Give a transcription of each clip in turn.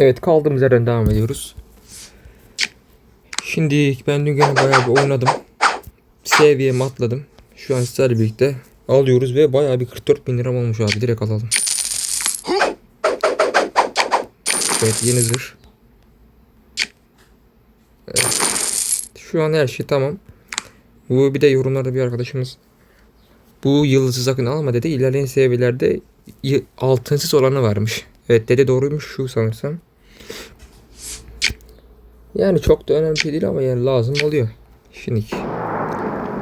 Evet kaldığımız yerden devam ediyoruz. Şimdi ben dün gene bayağı bir oynadım. Seviyemi atladım. Şu an sizlerle birlikte alıyoruz ve bayağı bir 44 bin liram olmuş abi. Direkt alalım. Evet yeni zırh. Evet. Şu an her şey tamam. Bu bir de yorumlarda bir arkadaşımız bu yıldızı sakın alma dedi. İlerleyen seviyelerde altınsız olanı varmış. Evet dede doğruymuş şu sanırsam. Yani çok da önemli şey değil ama yani lazım oluyor. Şimdi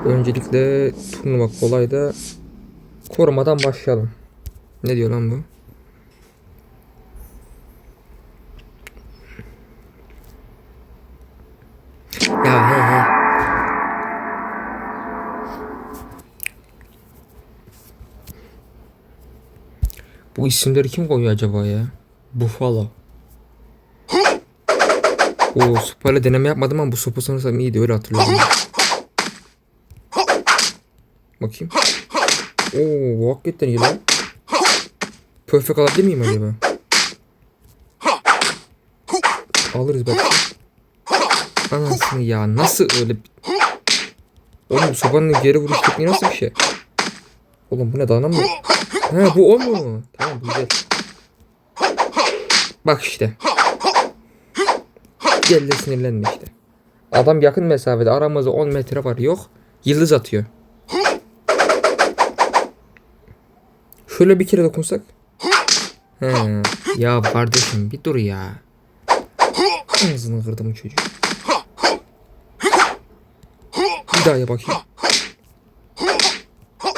öncelikle turnuva kolayda korumadan başlayalım. Ne diyor lan bu? Ya he he. Bu isimleri kim koyuyor acaba ya? Buffalo. O sopayla deneme yapmadım ama bu sopa sanırsam iyiydi öyle hatırlıyorum. Bakayım. Oo bu hakikaten iyi lan. Perfect alabilir miyim acaba? Alırız belki. Anasını ya nasıl öyle Oğlum bu sopanın geri vuruş tekniği nasıl bir şey? Oğlum bu ne dana mı? Ha bu o mu? Tamam bu güzel. Bak işte. Gel de sinirlenme işte. Adam yakın mesafede aramızda 10 metre var yok. Yıldız atıyor. Şöyle bir kere dokunsak. He. Ya kardeşim bir dur ya. Ağzını kırdım çocuğu. Bir daha ya bakayım.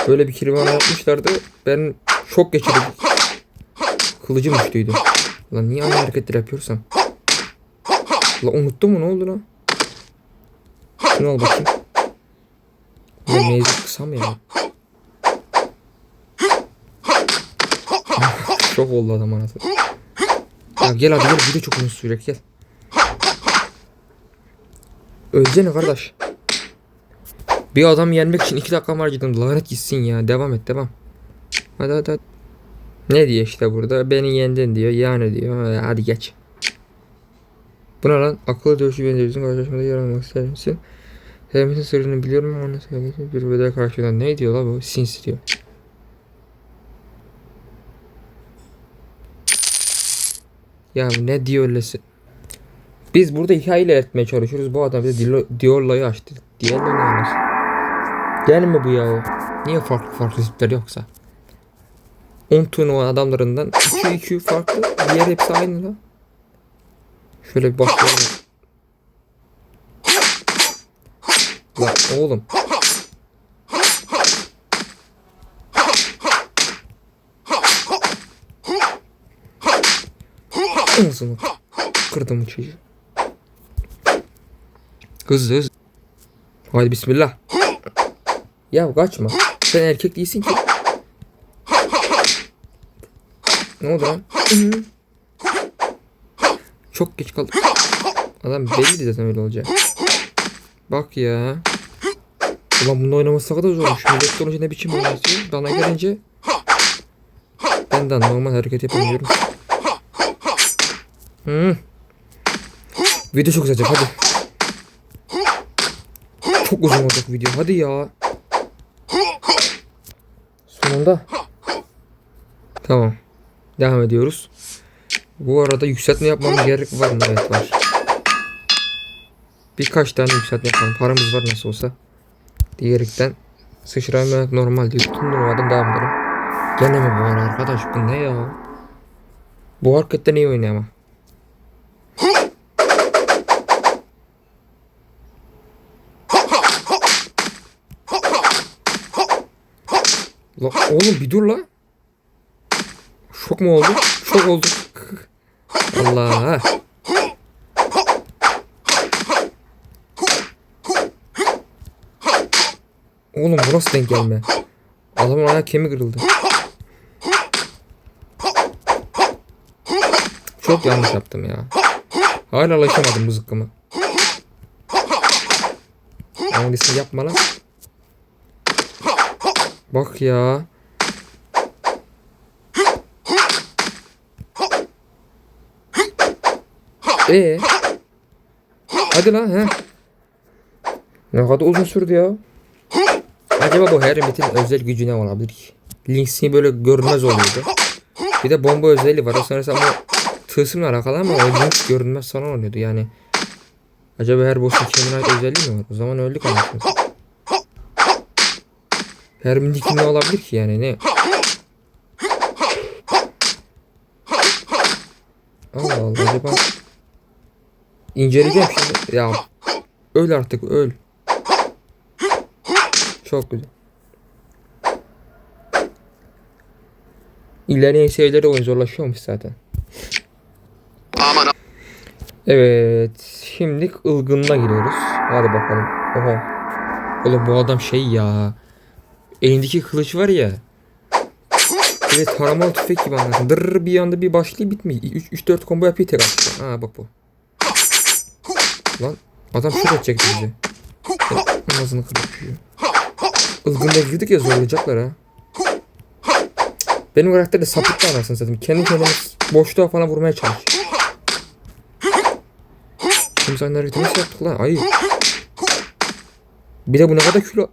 Böyle bir kere bana yapmışlardı. Ben şok geçirdim. Kılıcım düştüydü. Lan niye aynı hareketler yapıyorsam? Lan unuttum mu ne oldu lan? Şunu al bakayım. Mevzu kısa mı ya? Şok oldu adam anasını. Ya gel hadi gel bir de çok uzun sürecek gel. Ölsene kardeş. Bir adam yenmek için iki dakika harcadım. Lanet gitsin ya. Devam et devam. Hadi hadi hadi. Ne diyor işte burada? Beni yendin diyor. Yani diyor. Ha, Hadi geç. Bu ne lan? Akıllı dövüşü benzeriyorsun. Karşılaşmada yer almak ister misin? Sevmesin sırrını biliyorum ama onu sevmesin. Bir bedel karşıdan. Ne diyor la bu? Sinsi diyor. Ya ne diyor öylesi? Biz burada hikayeyle etmeye çalışıyoruz. Bu adam bize Diorla'yı açtı. Diğerleri ne anlasın? Gel mi bu ya? Niye farklı farklı tipler yoksa? 10 turnuva adamlarından 2-2 farklı. Diğer hepsi aynı lan. Şöyle bir başlayalım. Lan oğlum. Ağzını kırdım çocuğu. Hızlı hızlı. Hadi bismillah. Ya kaçma. Sen erkek değilsin ki. Ne oldu lan? Çok geç kaldık. Adam belliydi zaten öyle olacak. Bak ya. Ulan bunun oynaması kadar zormuş. Millet olunca ne biçim oynatıyor. Bana gelince ben de normal hareket yapamıyorum. Hı. Video çok uzayacak hadi. Çok uzun olacak video hadi ya. Sonunda. Tamam. Devam ediyoruz. Bu arada yükseltme yapmamız gerek var mı? Evet var. Birkaç tane yükseltme yapalım. Paramız var nasıl olsa. Diğerlikten sıçrama normal diyor. Turnuvadan devam edelim. Gene mi ara arkadaş? Bu ne ya? Bu hareketten iyi oynuyor ama. La, oğlum bir dur la. Şok mu oldu? Şok oldu. Allah. Oğlum bu nasıl denk gelme? Adamın ayağı kemiği kırıldı. Çok yanlış yaptım ya. Hala alışamadım bu zıkkıma. Aynısını yapma lan. Bak ya. Ee. Hadi lan he. Ne kadar uzun sürdü ya. Acaba bu Hermit'in özel gücü ne olabilir ki? Lynx'in böyle görünmez oluyordu. Bir de bomba özelliği var. O sanırsam o tılsımla alakalı ama o Lynx görünmez falan oluyordu yani. Acaba her boss'un kendine ait özelliği mi var? O zaman öldük anasını. Hermit'in ne olabilir ki yani ne? Allah Allah acaba inceleyeceğim şimdi. Ya öl artık öl. Çok güzel. İlerleyen seviyelerde oyun zorlaşıyormuş zaten. Evet. Şimdi ılgınına giriyoruz. Hadi bakalım. Oha. Oğlum bu adam şey ya. Elindeki kılıç var ya. Evet taramalı tüfek gibi anladın. Dırr bir anda bir başlıyor bitmiyor. 3-4 combo yapıyor tek atışta. Ha bak bu. Lan adam şut edecekti bizi. Namazını kırıyor. Ilgın'da girdik ya zorlayacaklar ha. Benim karakter de sapıttı anasını satayım. Kendi kendine boşluğa falan vurmaya çalışıyor. Şimdi sen hareketi nasıl yaptık lan? Ayı. Bir de bu ne kadar kilo.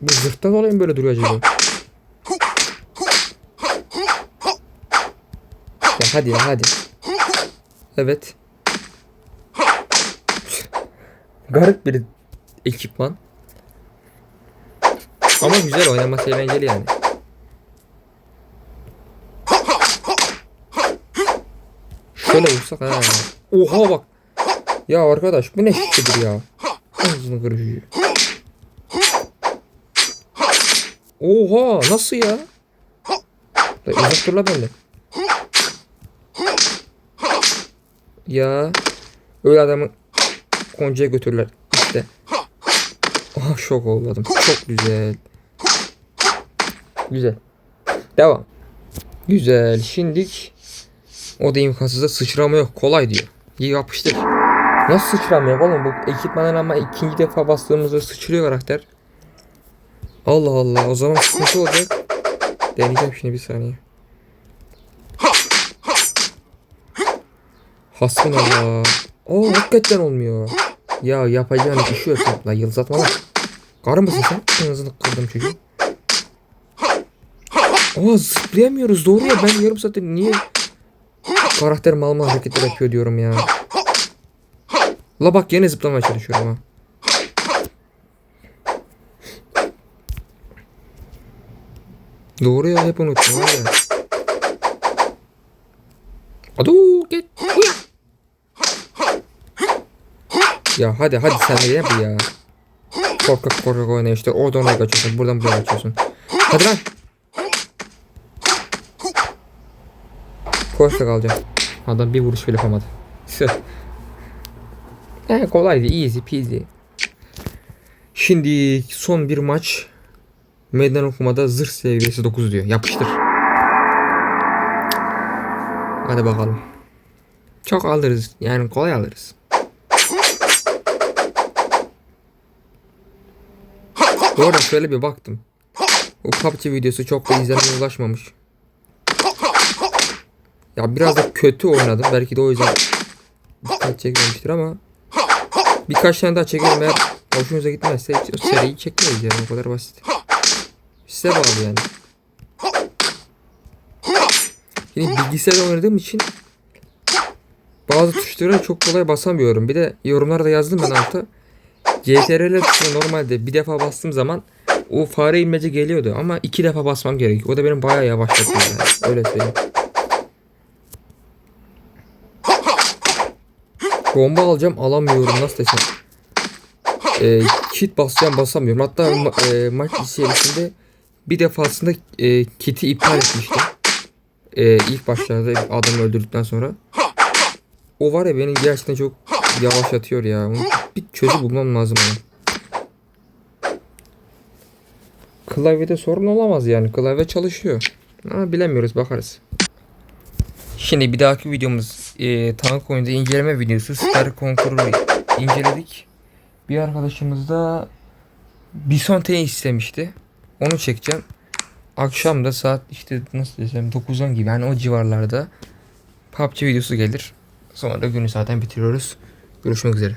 Bu zırhtan dolayı mı böyle duruyor acaba? Ya hadi ya hadi. Evet. Garip bir ekipman. Ama güzel oynaması eğlenceli yani. Şöyle vursak ha. Oha bak. Ya arkadaş bu ne şişedir ya. Ağzını kırıyor. Oha nasıl ya? La, uzak dur la benden. Ya. Öyle adamı koncaya götürürler. İşte. Aha şok oldum. Çok güzel. Güzel. Devam. Güzel. Şimdilik o da imkansızda sıçrama yok. Kolay diyor. İyi yapıştır. Nasıl sıçrama yok oğlum? Bu ekipmanın ama ikinci defa bastığımızda sıçrıyor karakter. Allah Allah. O zaman sıkıntı olacak. Deneyeceğim şimdi bir saniye. Hasbinallah. Oo hakikaten olmuyor. Ya yapacağın işi yok. Yıldız atma lan. Karı mısın sen? Ağzını kırdım çocuğu. Aa zıplayamıyoruz doğru ya ben yarım saattir niye karakter mal mal hareketler yapıyor diyorum ya. La bak yine zıplamaya çalışıyorum ha. Doğru ya hep unuttum var ya. Adu git. Uya. Ya hadi hadi sen de yap ya. Korkak korkak oyna işte. Oradan oraya kaçıyorsun. Buradan buraya kaçıyorsun. Hadi lan. Koşta kalacağım. Adam bir vuruş bile yapamadı. He kolaydı. Easy peasy. Şimdi son bir maç. Meydan okumada zırh seviyesi 9 diyor. Yapıştır. Hadi bakalım. Çok alırız. Yani kolay alırız. Bu arada şöyle bir baktım. Bu PUBG videosu çok da izlenmeye ulaşmamış. Ya biraz da kötü oynadım. Belki de o yüzden dikkat çekmemiştir ama birkaç tane daha çekelim eğer hoşunuza gitmezse hiç o seriyi çekmeyiz yani o kadar basit. Size bağlı yani. Şimdi bilgisayarda oynadığım için bazı tuşlara çok kolay basamıyorum. Bir de yorumlarda yazdım ben alta. CTRL tuşuna normalde bir defa bastığım zaman o fare inmece geliyordu ama iki defa basmam gerekiyor. O da benim bayağı yavaşlatıyor yani. Öyle söyleyeyim. Bomba alacağım alamıyorum nasıl desem. Ee, kit basacağım basamıyorum. Hatta ma- e, maç içerisinde bir defasında e, kiti iptal etmiştim. E, ilk başlarda adamı öldürdükten sonra. O var ya beni gerçekten çok yavaşlatıyor ya. Onu bir çözüm bulmam lazım ona. Klavyede sorun olamaz yani. Klavye çalışıyor. Ama bilemiyoruz bakarız. Şimdi bir dahaki videomuz e, tank oyunda inceleme videosu. Star Conqueror'u inceledik. Bir arkadaşımız da Bisonte'yi istemişti. Onu çekeceğim. Akşam da saat işte nasıl desem 9-10 gibi yani o civarlarda PUBG videosu gelir. Sonra da günü zaten bitiriyoruz. Görüşmek üzere.